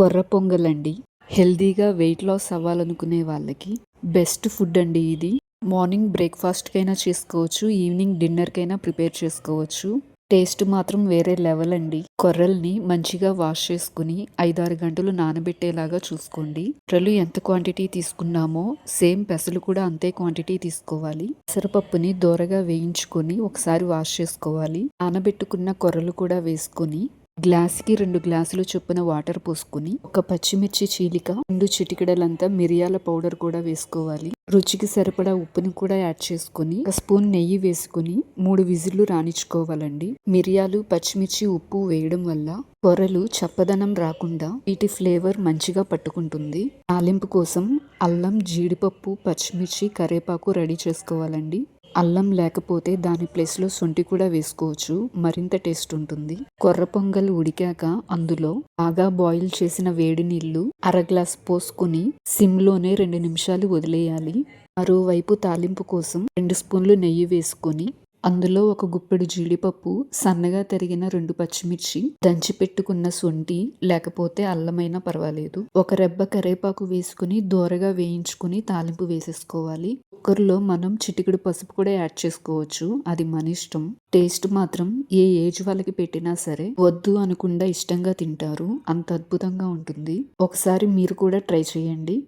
కొర్ర పొంగలండి. హెల్దీగా weight loss అవ్వాలనుకునే వాళ్ళకి బెస్ట్ ఫుడ్ అండి ఇది. మార్నింగ్ బ్రేక్ఫాస్ట్కైనా చేసుకోవచ్చు ఈవినింగ్ డిన్నర్కైనా ప్రిపేర్ చేసుకోవచ్చు. టేస్ట్ మాత్రం వేరే లెవెల్ అండి. కొర్రల్ని మంచిగా వాష్ చేసుకుని ఐదారు గంటలు నానబెట్టేలాగా చూసుకోండి. కొర్రలు ఎంత క్వాంటిటీ తీసుకున్నామో సేమ్ పెసలు కూడా అంతే క్వాంటిటీ తీసుకోవాలి. పెసరపప్పుని దోరగా వేయించుకొని ఒకసారి వాష్ చేసుకోవాలి. నానబెట్టుకున్న కొర్రలు కూడా వేసుకొని గ్లాస్కి రెండు గ్లాసులు చొప్పున వాటర్ పోసుకుని ఒక పచ్చిమిర్చి చీలిక రెండు చిటికెడలంతా మిరియాల పౌడర్ కూడా వేసుకోవాలి. రుచికి సరిపడా ఉప్పుని కూడా యాడ్ చేసుకుని ఒక స్పూన్ నెయ్యి వేసుకుని మూడు విజిల్లు రాణించుకోవాలండి. మిరియాలు పచ్చిమిర్చి ఉప్పు వేయడం వల్ల కూరలు చప్పదనం రాకుండా వీటి ఫ్లేవర్ మంచిగా పట్టుకుంటుంది. తాలింపు కోసం అల్లం జీడిపప్పు పచ్చిమిర్చి కరేపాకు రెడీ చేసుకోవాలండి. అల్లం లేకపోతే దాని ప్లేస్లో శొంఠి కూడా వేసుకోవచ్చు. మరింత టేస్ట్ ఉంటుంది. కొర్ర పొంగల్ ఉడికాక అందులో బాగా బాయిల్ చేసిన వేడి నీళ్ళు అర గ్లాస్ పోసుకుని సిమ్లోనే రెండు నిమిషాలు వదిలేయాలి. మరోవైపు తాలింపు కోసం రెండు స్పూన్లు నెయ్యి వేసుకొని అందులో ఒక గుప్పెడు జీడిపప్పు సన్నగా తరిగిన రెండు పచ్చిమిర్చి దంచి పెట్టుకున్న సొంటి లేకపోతే అల్లమైనా పర్వాలేదు. ఒక రెబ్బ కరేపాకు వేసుకుని దోరగా వేయించుకుని తాలింపు వేసేసుకోవాలి. కుక్కర్లో మనం చిటికెడు పసుపు కూడా యాడ్ చేసుకోవచ్చు. అది మన ఇష్టం. టేస్ట్ మాత్రం ఏ ఏజ్ వాళ్ళకి పెట్టినా సరే వద్దు అనకుండా ఇష్టంగా తింటారు. అంత అద్భుతంగా ఉంటుంది. ఒకసారి మీరు కూడా ట్రై చేయండి.